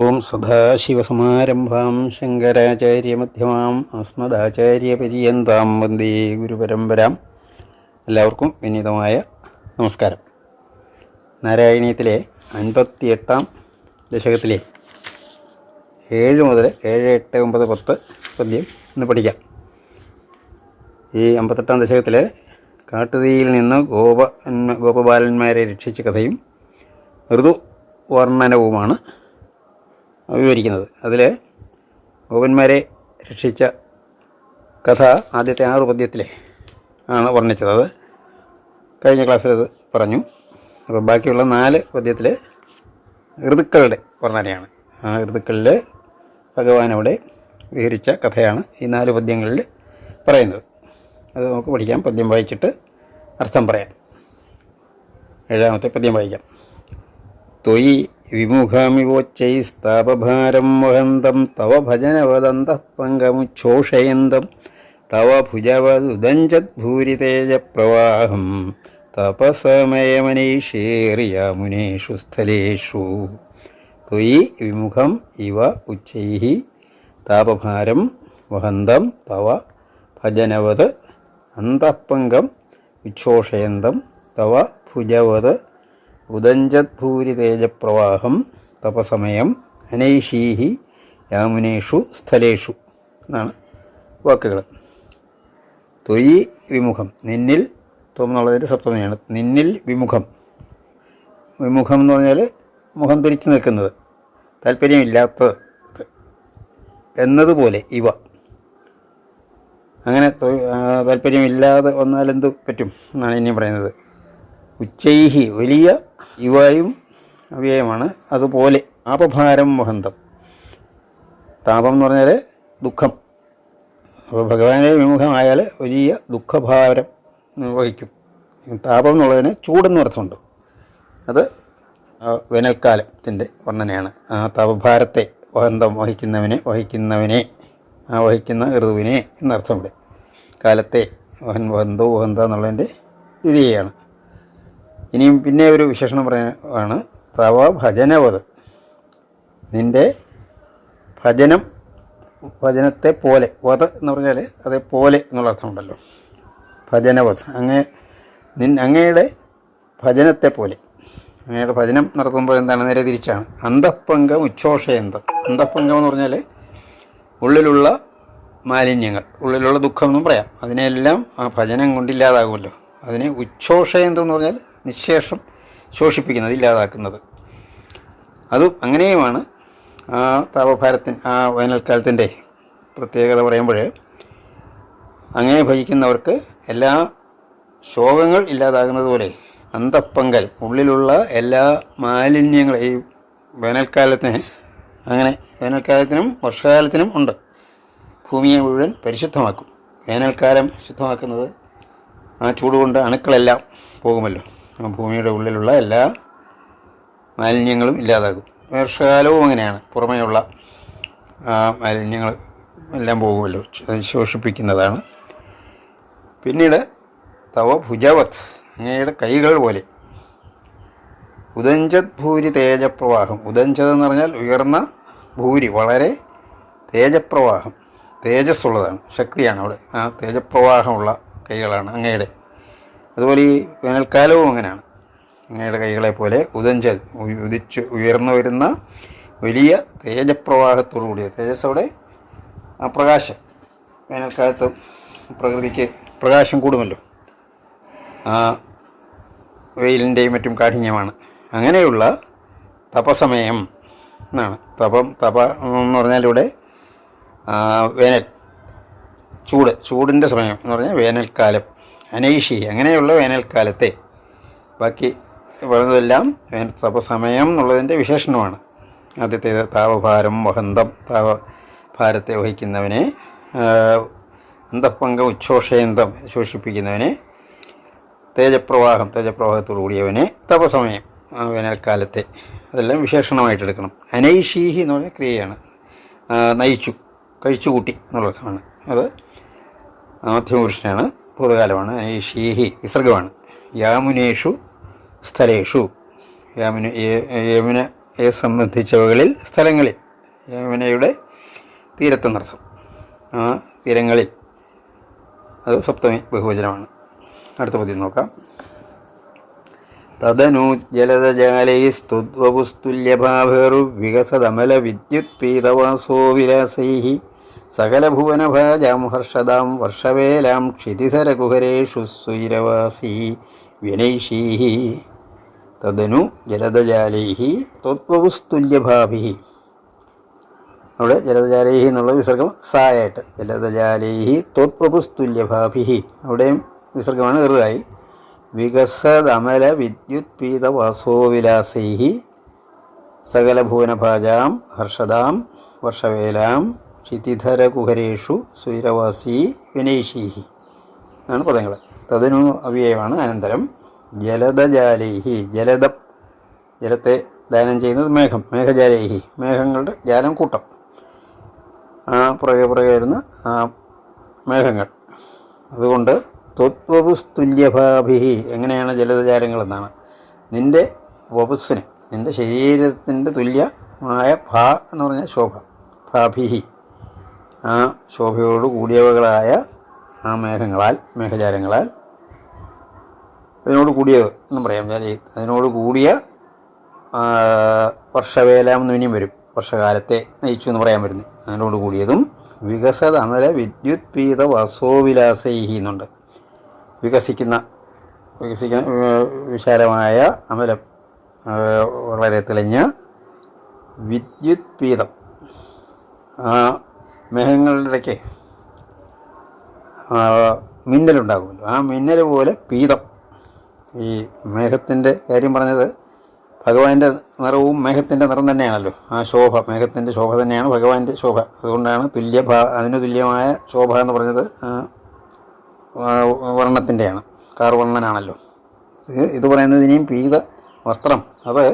ഓം സദാശിവസമാരംഭാം ശങ്കരാചാര്യമധ്യമാം അസ്മദാചാര്യപര്യന്താം വന്ദേ ഗുരുപരമ്പരാം. എല്ലാവർക്കും വിനീതമായ നമസ്കാരം. നാരായണീയത്തിലെ അൻപത്തിയെട്ടാം ദശകത്തിലെ ഏഴ് മുതൽ ഏഴ് എട്ട് ഒമ്പത് പത്ത് പദ്യം ഇന്ന് പഠിക്കാം. ഈ അമ്പത്തെട്ടാം ദശകത്തിലെ കാട്ടുതീയിൽ നിന്ന് ഗോപ ഗോപബാലന്മാരെ രക്ഷിച്ച കഥയും ഋതുവർണനവുമാണ് വിവരിക്കുന്നത്. അതിൽ ഗോപന്മാരെ രക്ഷിച്ച കഥ ആദ്യത്തെ ആറ് പദ്യത്തിലെ ആണ് വർണിച്ചത്. അത് കഴിഞ്ഞ ക്ലാസ്സിൽ അത് പറഞ്ഞു. അപ്പോൾ ബാക്കിയുള്ള നാല് പദ്യത്തിൽ ഋതുക്കളുടെ വർണനയാണ്. ആ ഋതുക്കളിൽ ഭഗവാൻ അവിടെ വിഹരിച്ച കഥയാണ് ഈ നാല് പദ്യങ്ങളിൽ പറയുന്നത്. അത് നമുക്ക് പഠിക്കാം. പദ്യം വായിച്ചിട്ട് അർത്ഥം പറയാം. ഏഴാമത്തെ പദ്യം വായിക്കാം. ത്വയി വിമുഖമിവോച്ചൈസ്താപഭാരം വഹന്തം തവ ഭജനവദന്തഃ പങ്കമുച്ഛോഷയന്തം തവ ഭുജവദുദഞ്ചദ്ഭൂരിതേജപ്രവാഹം തപസമയമനീഷേറിയാമുനേഷു സ്ഥലേഷു. ത്വയി വിമുഖം ഇവ ഉച്ചൈ താപഭാരം വഹന്തം തവ ഭജനവത് അന്തഃപങ്കം ഉച്ഛോഷയന്തം തവ ഭുജവത് ഉദഞ്ചദ്ഭൂരിതേജപ്രവാഹം തപസമയം അനൈഷീഹി യാമുനേഷു സ്ഥലേഷു എന്നാണ് വാക്കുകൾ. തൊയ് വിമുഖം നിന്നിൽ തോന്നുന്നുള്ളതിന്റെ സപ്തമിയാണ് നിന്നിൽ വിമുഖം. വിമുഖം എന്ന് പറഞ്ഞാൽ മുഖം തിരിച്ചു നിൽക്കുന്നത് താല്പര്യമില്ലാത്തത് എന്നതുപോലെ ഇവ. അങ്ങനെ താല്പര്യമില്ലാതെ വന്നാൽ എന്ത് പറ്റും എന്നാണ് ഇനിയും പറയുന്നത്. ഉച്ചൈഹി വലിയ ഇവയും അവ്യയമാണ്. അതുപോലെ ആപഭാരം വഹന്തം. താപം എന്ന് പറഞ്ഞാൽ ദുഃഖം. അപ്പോൾ ഭഗവാനെ വിമുഖമായാൽ വലിയ ദുഃഖഭാരം വഹിക്കും താപം എന്നുള്ളതിന് ചൂടെന്ന് അർത്ഥമുണ്ട്. അത് വേനൽക്കാലത്തിന്റെ വർണനയാണ്. ആ താപഭാരത്തെ വഹന്തം വഹിക്കുന്നവനെ വഹിക്കുന്നവനെ ആ വഹിക്കുന്ന ഋതുവിനെ എന്നർത്ഥം ഇവിടെ. കാലത്തെ വഹൻ വഹന്തോ വഹന്ത എന്നുള്ളതിന്റെ സ്ഥിതിയാണ് ഇനിയും പിന്നെ ഒരു വിശേഷണം പറയുകയാണ് തവ ഭജനവത്. നിന്റെ ഭജനം ഭജനത്തെ പോലെ വത് എന്ന് പറഞ്ഞാൽ അതേപോലെ എന്നുള്ള അർത്ഥമുണ്ടല്ലോ ഭജനവത്. അങ്ങേ നിൻ അങ്ങയുടെ ഭജനത്തെ പോലെ. അങ്ങയുടെ ഭജനം നടത്തുമ്പോൾ എന്താണ്? നേരെ തിരിച്ചാണ്. അന്തഃപങ്കം ഉച്ഛോഷയന്തം. അന്തപ്പങ്കം എന്ന് പറഞ്ഞാൽ ഉള്ളിലുള്ള മാലിന്യങ്ങൾ ഉള്ളിലുള്ള ദുഃഖം എന്നും പറയാം. അതിനെല്ലാം ആ ഭജനം കൊണ്ടില്ലാതാകുമല്ലോ അതിനെ ഉച്ഛോഷയന്തം എന്ന് പറഞ്ഞാൽ നിശേഷം ശോഷിപ്പിക്കുന്നത് ഇല്ലാതാക്കുന്നത്. അതും അങ്ങനെയുമാണ്. ആ താപഭാരത്തിൻ ആ വേനൽക്കാലത്തിന്റെ പ്രത്യേകത പറയുമ്പോൾ അങ്ങനെ ഭജിക്കുന്നവർക്ക് എല്ലാ ശോകങ്ങൾ ഇല്ലാതാകുന്നത് പോലെ അന്തപ്പങ്കൽ ഉള്ളിലുള്ള എല്ലാ മാലിന്യങ്ങളും ഈ വേനൽക്കാലത്തിന് അങ്ങനെ വേനൽക്കാലത്തിനും വർഷകാലത്തിനും ഉണ്ട്. ഭൂമിയെ മുഴുവൻ പരിശുദ്ധമാക്കും. വേനൽക്കാലം ശുദ്ധമാക്കുന്നത് ആ ചൂട് കൊണ്ട് അണുക്കളെല്ലാം പോകുമല്ലോ. ഭൂമിയുടെ ഉള്ളിലുള്ള എല്ലാ മാലിന്യങ്ങളും ഇല്ലാതാകും വർഷകാലവും അങ്ങനെയാണ്. പുറമേയുള്ള മാലിന്യങ്ങൾ എല്ലാം പോകുമല്ലോ. ശോഷിപ്പിക്കുന്നതാണ്. പിന്നീട് തവ ഭുജവത് അങ്ങയുടെ കൈകൾ പോലെ. ഉദഞ്ചത് ഭൂരി തേജപ്രവാഹം. ഉദഞ്ചത് എന്ന് പറഞ്ഞാൽ ഉയർന്ന ഭൂരി വളരെ തേജപ്രവാഹം. തേജസ്സുള്ളതാണ് ശക്തിയാണ് അവിടെ. ആ തേജപ്രവാഹമുള്ള കൈകളാണ് അങ്ങയുടെ. അതുപോലെ ഈ വേനൽക്കാലവും അങ്ങനെയാണ്. അങ്ങയുടെ കൈകളെ പോലെ ഉദഞ്ച ഉദിച്ച് ഉയർന്നു വരുന്ന വലിയ തേജപ്രവാഹത്തോടു കൂടിയ തേജസ്സോടെ ആ പ്രകാശം വേനൽക്കാലത്ത് പ്രകൃതിക്ക് പ്രകാശം കൂടുമല്ലോ. ആ വെയിലിന്റെയും മറ്റും കാഠിന്യമാണ്. അങ്ങനെയുള്ള തപസമയം എന്നാണ്. തപം തപ എന്ന് പറഞ്ഞാൽ ഇവിടെ വേനൽ ചൂട് ചൂടിന്റെ സമയം എന്ന് പറഞ്ഞാൽ വേനൽക്കാലം. അനൈഷി അങ്ങനെയുള്ള വേനൽക്കാലത്തെ. ബാക്കി പറഞ്ഞതെല്ലാം തപസമയം എന്നുള്ളതിന്റെ വിശേഷണമാണ്. ആദ്യത്തേത് താപഭാരം വഹന്തം താപഭാരത്തെ വഹിക്കുന്നവനെ അന്തപ്പങ്കം ഉച്ഛോഷയന്തം ശോഷിപ്പിക്കുന്നവനെ തേജപ്രവാഹം തേജപ്രവാഹത്തോടു കൂടിയവനെ തപസമയം വേനൽക്കാലത്തെ. അതെല്ലാം വിശേഷണമായിട്ട് എടുക്കണം. അനൈഷീഹി എന്ന് പറഞ്ഞ ക്രിയയാണ്. നയിച്ചു കഴിച്ചുകൂട്ടി എന്നുള്ളതാണ്. അത് മധ്യമപുരുഷനാണ് ഭൂതകാലമാണ്. ഷീഹി വിസർഗമാണ് യാമുനേഷു സ്ഥലേഷു. യാമുന യമുനയെ യമുന സംബന്ധിച്ചവകളിൽ സ്ഥലങ്ങളിൽ. യമുനയുടെ തീരത്തെന്നർത്ഥം. ആ തീരങ്ങളിൽ. അത് സപ്തമി ബഹുവചനമാണ്. അടുത്ത പദ്യം നോക്കാം. തദനു ജലദജാലൈസ്തുദ്വപുസ്തുല്യഭാവേറുവികസതമല വിദ്യുത്പീതവാസോ വിലാസൈ സകലഭുവനഭാജാം ഹർഷദാം വർഷവേലാം ക്ഷിതിധരകുഹരേഷു സ്വൈരവാസീ വ്യനൈഷീ തദനു ജലദജാലൈഹി ത്വദ്വപുസ്തുല്യഭാഭി അവിടെ ജലദജാലേഹി എന്നുള്ള വിസർഗം സായായിട്ട്. ജലദജാലേഹി ത്വത്വപുസ്തുല്യഭാഭി അവിടെയും വിസർഗമാണ് ഇറുകായി. വികസതമല വിദ്യുത്പീത വാസോവിലാസൈഹി സകലഭുവനഭാജാം ഹർഷദാം വർഷവേലാം ക്ഷിതിധരകുഹരേഷു സ്വൈരവാസി വിനൈഷീഹി. എന്നാണ് പദങ്ങൾ തതിനു അവ്യയമാണ് അനന്തരം. ജലദജാലേഹി ജലദം ജലത്തെ ദാനം ചെയ്യുന്നത് മേഘം മേഘജാലേഹി മേഘങ്ങളുടെ ജാലം കൂട്ടം. ആ പുറകെ പുറകെ വരുന്ന ആ മേഘങ്ങൾ. അതുകൊണ്ട് ത്വത്വപുസ്തുല്യഭാഭി എങ്ങനെയാണ് ജലദജാലങ്ങളെന്നാണ് നിന്റെ വപുസ്സിന് നിന്റെ ശരീരത്തിന്റെ തുല്യമായ ഭാ എന്ന് പറഞ്ഞാൽ ശോഭ ഭാഭിഹി. ആ ശോഭയോട് കൂടിയവകളായ ആ മേഘങ്ങളാൽ മേഘജാലങ്ങളാൽ. അതിനോട് കൂടിയത് എന്നും പറയാം അതിനോട് കൂടിയ വർഷവേലാം എന്ന് ഇനിയും വരും. വർഷകാലത്തെ നയിച്ചു എന്ന് പറയാൻ വരുന്നത് അതിനോട് കൂടിയതും വികസത അമല വിദ്യുത് പീത വസോവിലാസൈഹി എന്നുണ്ട്. വികസിക്കുന്ന വികസിക്കുന്ന വിശാലമായ അമലം വളരെ തെളിഞ്ഞ വിദ്യുത് പീതം. ആ മേഘങ്ങളുടെ ഇടയ്ക്ക് മിന്നലുണ്ടാകുമല്ലോ. ആ മിന്നൽ പോലെ പീതം. ഈ മേഘത്തിന്റെ കാര്യം പറഞ്ഞത് ഭഗവാന്റെ നിറവും മേഘത്തിന്റെ നിറം തന്നെയാണല്ലോ. ആ ശോഭ മേഘത്തിന്റെ ശോഭ തന്നെയാണ് ഭഗവാന്റെ ശോഭ. അതുകൊണ്ടാണ് തുല്യ അതിന് തുല്യമായ ശോഭ എന്ന് പറഞ്ഞത് വർണത്തിന്റെയാണ് കാർവർണനാണല്ലോ. ഇത് ഇത് പറയുന്നത് ഇനിയും പീത വസ്ത്രം. അത്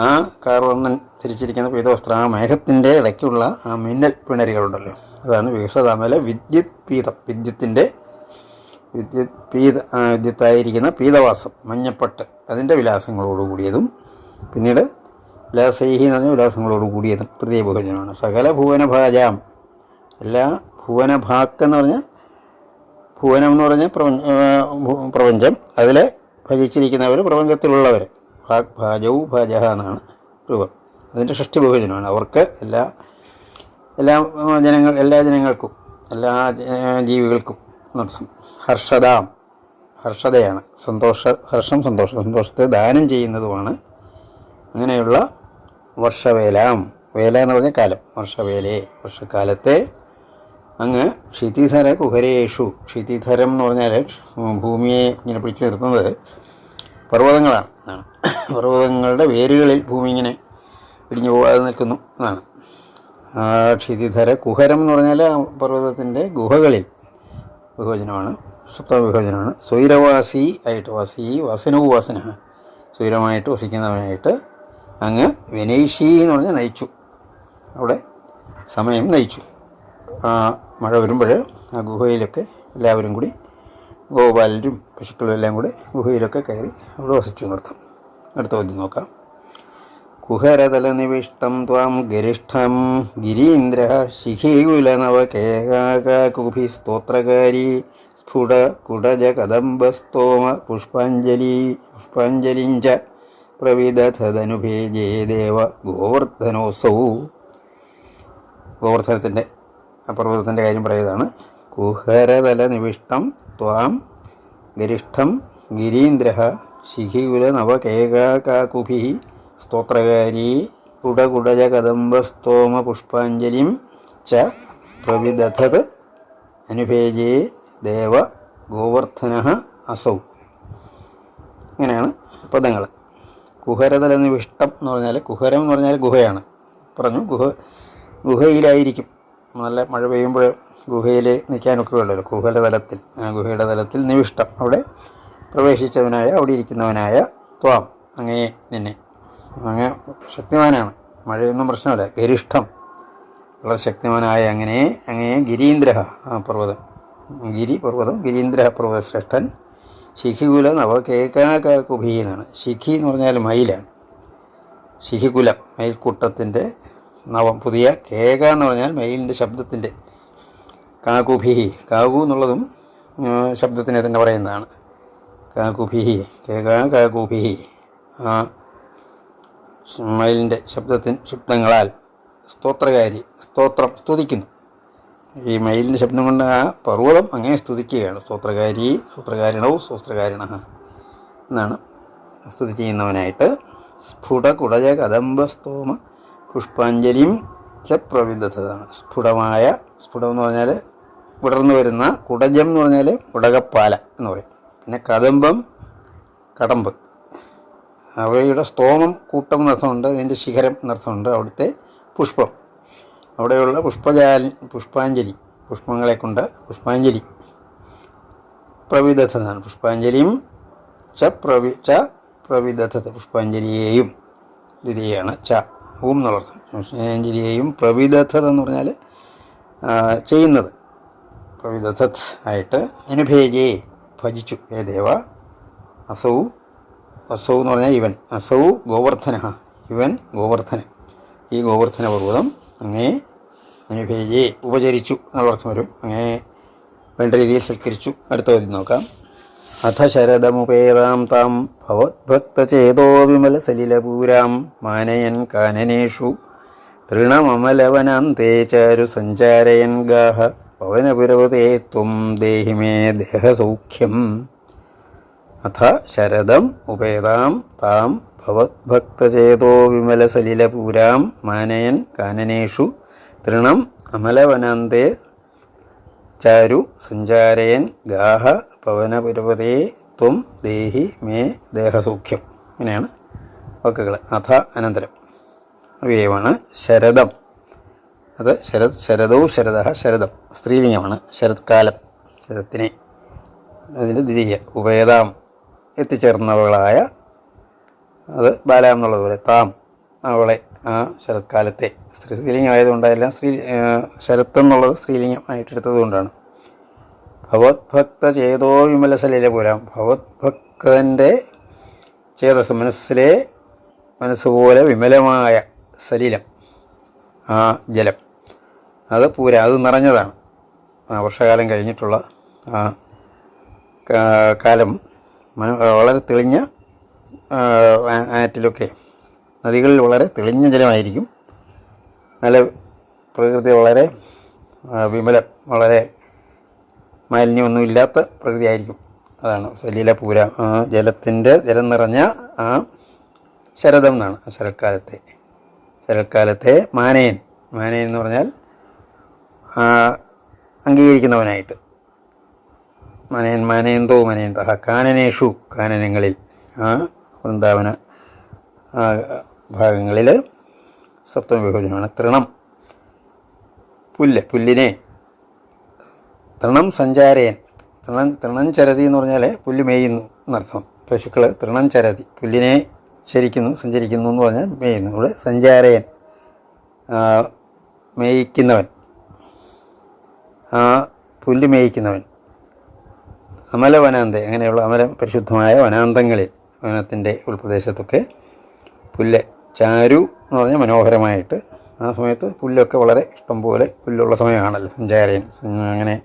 ആ കാർവർണൻ ധരിച്ചിരിക്കുന്ന പീതവസ്ത്രം ആ മേഘത്തിന്റെ ഇടയ്ക്കുള്ള ആ മിന്നൽ പിണരികളുണ്ടല്ലോ. അതാണ് വികസതാമല വിദ്യുത് പീതം വിദ്യുത്തിന്റെ വിദ്യുത് പീത വിദ്യുത്തായിരിക്കുന്ന പീതവാസം മഞ്ഞപ്പട്ട്. അതിന്റെ വിലാസങ്ങളോട് കൂടിയതും പിന്നീട് വിലാസൈഹി എന്ന് പറഞ്ഞ വിലാസങ്ങളോട് കൂടിയതും തൃതീയ ബഹുജനമാണ്. സകല ഭുവനഭാജാം എല്ലാ ഭുവനഭാക്ക് എന്ന് പറഞ്ഞാൽ ഭുവനം എന്ന് പറഞ്ഞാൽ പ്രപഞ്ചം അതിൽ ഭജിച്ചിരിക്കുന്നവർ പ്രപഞ്ചത്തിലുള്ളവർ ഭാഗ് ഭാജൗ ഭാജഹ എന്നാണ് രൂപം. അതിന്റെ ഷഷ്ടി ബഹുജനമാണ്. അവർക്ക് എല്ലാ എല്ലാ ജനങ്ങൾ എല്ലാ ജനങ്ങൾക്കും എല്ലാ ജീവികൾക്കും എന്നർത്ഥം ഹർഷതാം. ഹർഷതയാണ്. സന്തോഷ ഹർഷം സന്തോഷം. സന്തോഷത്തെ ദാനം ചെയ്യുന്നതുമാണ് അങ്ങനെയുള്ള വർഷവേലാം. വേല എന്ന് പറഞ്ഞ കാലം. വർഷവേലയെ വർഷക്കാലത്തെ അങ്ങ് ക്ഷിതിധര കുഹരേഷു. ക്ഷിതിധരം എന്ന് പറഞ്ഞാൽ ഭൂമിയെ ഇങ്ങനെ പിടിച്ചു നിർത്തുന്നത് പർവതങ്ങളാണ്. എന്നാണ് പർവതങ്ങളുടെ വേരുകളിൽ ഭൂമി ഇങ്ങനെ ഇടിഞ്ഞു പോകാതെ നിൽക്കുന്നു എന്നാണ്. ക്ഷിതിധര കുഹരം എന്ന് പറഞ്ഞാൽ പർവതത്തിന്റെ ഗുഹകളിൽ വിഭജനമാണ് സപ്ത ബഹുവചനമാണ് സ്വൈരവാസി ആയിട്ട് വാസി വസനവും വാസന. സ്വൈരമായിട്ട് വസിക്കുന്നവനായിട്ട് അങ്ങ് വിനൈഷി എന്ന് പറഞ്ഞാൽ നയിച്ചു. അവിടെ സമയം നയിച്ചു. മഴ വരുമ്പോൾ ആ ഗുഹയിലൊക്കെ എല്ലാവരും കൂടി ഗോപാലരും പശുക്കളും എല്ലാം കൂടി ഗുഹയിലൊക്കെ കയറി അവിടെ വസിച്ചു നിർത്താം. അടുത്ത പദ്യം നോക്കാം. കുഹരതലനിവിഷ്ടം ത്വാം ഗരിഷ്ഠം ഗിരീന്ദ്ര ശിഖീകുലനവകേകാകുഭി സ്തോത്രകാരി സ്ഫുട കുടജ കദംബസ്തോമ പുഷ്പാഞ്ജലി പുഷ്പാഞ്ജലിഞ്ച പ്രവിദധനുഭേജേ ദേവ ഗോവർദ്ധനോസൗ. ഗോവർദ്ധനത്തിന്റെ പർവതത്തിന്റെ കാര്യം പറയുന്നതാണ്. കുഹരതല നിവിഷ്ടം ത്വാം ഗരിഷ്ഠം ഗിരീന്ദ്ര ശിഖികുലനവകേകാകുഭി സ്തോത്രകാരി കുടകുടജ കദംബസ്തോമ പുഷ്പാഞ്ജലിം ച പ്രവിദധത് അനുഭേജേ ദേവ ഗോവർദ്ധന അസൗ. ഇങ്ങനെയാണ് പദങ്ങൾ കുഹരതല നിവിഷ്ടം എന്ന് പറഞ്ഞാൽ കുഹരം എന്ന് പറഞ്ഞാൽ ഗുഹയാണ്. പറഞ്ഞു ഗുഹ ഗുഹയിലായിരിക്കും. നല്ല മഴ പെയ്യുമ്പോൾ ഗുഹയിൽ നിൽക്കാനൊക്കെ ഉള്ളല്ലോ. ഗുഹയുടെ തലത്തിൽ ഗുഹയുടെ തലത്തിൽ നിവിഷ്ടം അവിടെ പ്രവേശിച്ചവനായ അവിടെ ഇരിക്കുന്നവനായ ത്വാം. അങ്ങയെ നിന്നെ. അങ്ങ് ശക്തിമാനാണ്. മഴയൊന്നും പ്രശ്നമല്ല. ഗരിഷ്ഠം. വളരെ ശക്തിമാനായ അങ്ങനെ അങ്ങയെ ഗിരീന്ദ്ര പർവതം. ഗിരി പർവതം ഗിരീന്ദ്ര പർവത ശ്രേഷ്ഠൻ. ശിഖികുല നവകേകാകുഭി എന്നാണ് ശിഖി എന്ന് പറഞ്ഞാൽ മയിലാണ്. ശിഖികുലം മയിൽക്കൂട്ടത്തിന്റെ നവം. പുതിയ കേക എന്ന് പറഞ്ഞാൽ മയിലിന്റെ ശബ്ദത്തിന്റെ കാകുഭിഹി കാകു എന്നുള്ളതും ശബ്ദത്തിന് ശബ്ദത്തിനെ തന്നെ പറയുന്നതാണ്. കാകുഭിഹി കേക കാകുഭിഹി ആ മയിലിന്റെ ശബ്ദത്തിൻ ശബ്ദങ്ങളാൽ സ്തോത്രകാരി സ്തോത്രം സ്തുതിക്കുന്നു. ഈ മയിലിന്റെ ശബ്ദം കൊണ്ട് ആ പർവതം അങ്ങനെ സ്തുതിക്കുകയാണ്. സ്തോത്രകാരി സ്തോത്രകാരിണവും സ്തോത്രകാരിണ എന്നാണ് സ്തുതി ചെയ്യുന്നവനായിട്ട്. സ്ഫുട കുടജ കദംബ സ്തോമ പുഷ്പാഞ്ജലിയും ച സ്ഫുടമായ സ്ഫുടം എന്ന് പറഞ്ഞാൽ വിടർന്നു വരുന്ന കുടജം എന്ന് പറഞ്ഞാൽ കുടകപ്പാല എന്ന് പറയും. പിന്നെ കദംബം കടമ്പ്. അവയുടെ സ്തോമം കൂട്ടം എന്നർത്ഥമുണ്ട് അതിന്റെ ശിഖരം എന്നർത്ഥമുണ്ട് അവിടുത്തെ പുഷ്പം. അവിടെയുള്ള പുഷ്പജാൽ പുഷ്പാഞ്ജലി പുഷ്പങ്ങളെ കൊണ്ട് പുഷ്പാഞ്ജലി. പ്രവിദഗ്ധതാണ് പുഷ്പാഞ്ജലിയും ച പ്രവി ച പ്രവിദഗ്ധത പുഷ്പാഞ്ജലിയെയും ദ്വിതീയാണ് ച. ഊം എന്നുള്ളത് പുഷ്പാഞ്ജലിയെയും പ്രവിദഗ്ധത എന്ന് പറഞ്ഞാൽ ചെയ്യുന്നത്. പ്രവിദഗ്ധത് ആയിട്ട് അനുഭേജേ ഭജിച്ചു. ഹേ ദേവ അസൗ അസൗ എന്ന് പറഞ്ഞാൽ ഇവൻ. അസൗ ഗോവർദ്ധന ഇവൻ ഗോവർദ്ധനൻ. ഈ ഗോവർദ്ധന പർവതം അങ്ങേ അനുഭേജയെ ഉപചരിച്ചു എന്നുള്ള അർത്ഥം വരും. അങ്ങേ വേണ്ട രീതിയിൽ സൽക്കരിച്ചു. അടുത്ത വരി നോക്കാം. അഥ ശരദമുപേതാം താം ഭവത്ഭക്തചേതോ വിമലസലിലപൂരാം മാനയൻ കാനനേഷു തൃണമമലവനാന്തേ ചാരു സഞ്ചാരയൻ ഗാഹ പവനപുരവതേ ത്വം ദേഹി മേ ദേഹസൗഖ്യം. അഥ ശരദം ഉപേതാം താം ഭവത്ഭക്തചേതോ വിമലസലിലപൂരാം മാനയൻ കാനനേഷു തൃണം അമലവനാന്തേ ചാരു സഞ്ചാരയൻ ഗാഹ പവനപുരപതേ ത്വം ദേഹി മേ ദേഹസൗഖ്യം. ഇങ്ങനെയാണ് വാക്കുകൾ അഥ അനന്തരം. അവയവാണ് ശരദം. അത് ശരത് ശരദോ ശരദ ശരദം. സ്ത്രീലിംഗമാണ്. ശരത്കാലം. ശരത്തിനെ. അതിന്റെ ദ്വിതീയ. ഉപേതാം എത്തിച്ചേർന്നവളായ അത് ബാല എന്നുള്ളതുപോലെ താം. അവളെ. ആ ശരത്കാലത്തെ. സ്ത്രീ ആയതുകൊണ്ടെല്ലാം സ്ത്രീ ശരത്വം എന്നുള്ളത് സ്ത്രീലിംഗം ആയിട്ടെടുത്തത് കൊണ്ടാണ് ഭഗവത്ഭക്ത ചേതോ വിമലസലിലപുരം ഭഗവത്ഭക്തന്റെ ചേതസ് മനസ്സിലെ മനസ്സുപോലെ വിമലമായ സലിലം ആ ജലം. അത് പൂര അത് നിറഞ്ഞതാണ്. ആ വർഷകാലം കഴിഞ്ഞിട്ടുള്ള ആ കാലം വളരെ തെളിഞ്ഞ ആറ്റിലൊക്കെ നദികളിൽ വളരെ തെളിഞ്ഞ ജലമായിരിക്കും. നല്ല പ്രകൃതി വളരെ വിമലം വളരെ മാലിന്യമൊന്നുമില്ലാത്ത പ്രകൃതിയായിരിക്കും. അതാണ് സലീലപൂര ആ ജലത്തിന്റെ ജലം നിറഞ്ഞ ആ ശരതം എന്നാണ് ശരത്കാലത്തെ. ശരത്കാലത്തെ മാനയൻ മാനയൻ എന്ന് പറഞ്ഞാൽ അംഗീകരിക്കുന്നവനായിട്ട്. മനയൻ മനയന്തോ മനയന്ത കാനനേഷു കാനനങ്ങളിൽ. ആ വൃന്ദാവന ഭാഗങ്ങളിൽ സപ്തമ വിഭജനമാണ് തൃണം. പുല്ല് പുല്ലിനെ തൃണം സഞ്ചാരയൻ തൃണം തൃണം ചരതി എന്ന് പറഞ്ഞാൽ പുല്ല് മേയുന്നു എന്നർത്ഥം. പശുക്കൾ തൃണം ചരതി പുല്ലിനെ ചരിക്കുന്നു സഞ്ചരിക്കുന്നു എന്ന് പറഞ്ഞാൽ മേയുന്നു. ഇവിടെ സഞ്ചാരയൻ മേയിക്കുന്നവൻ. ആ പുല്ല് മേയിക്കുന്നവൻ. അമല വനാന്ത അങ്ങനെയുള്ള അമലം പരിശുദ്ധമായ വനാന്തങ്ങളിൽ വനത്തിന്റെ ഉൾപ്രദേശത്തൊക്കെ പുല്ല് ചാരു എന്ന് പറഞ്ഞാൽ മനോഹരമായിട്ട് ആ സമയത്ത് പുല്ലൊക്കെ വളരെ ഇഷ്ടംപോലെ പുല്ലുള്ള സമയമാണല്ലോ സഞ്ചാരയൻ അങ്ങനെ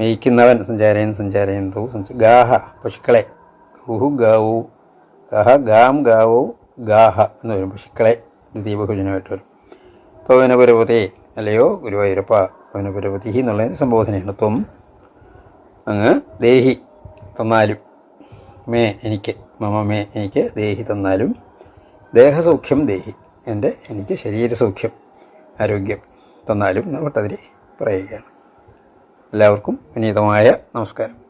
മേയ്ക്കുന്നവൻ സഞ്ചാരയൻ സഞ്ചാരയൻ തൂ ഗാഹ പശുക്കളെ. ഗുഹു ഗാവു. ഗഹ ഗാം ഗാവു ഗാഹ എന്ന് വരും. പശുക്കളെ ദീപഭോജനമായിട്ട് വരും. പവനപുരപതി അല്ലയോ ഗുരുവായൂരപ്പ പവനപുരപതി എന്നുള്ളതിന് സംബോധനയാണ്. ത്വം അങ്ങ് ദേഹി തന്നാലും മേ എനിക്ക് മമ മേ എനിക്ക് ദേഹി തന്നാലും ദേഹസൗഖ്യം ദേഹി എന്റെ എനിക്ക് ശരീരസൗഖ്യം ആരോഗ്യം തന്നാലും എന്ന് ഭട്ടതിരി പറയുകയാണ്. എല്ലാവർക്കും വിനീതമായ നമസ്കാരം.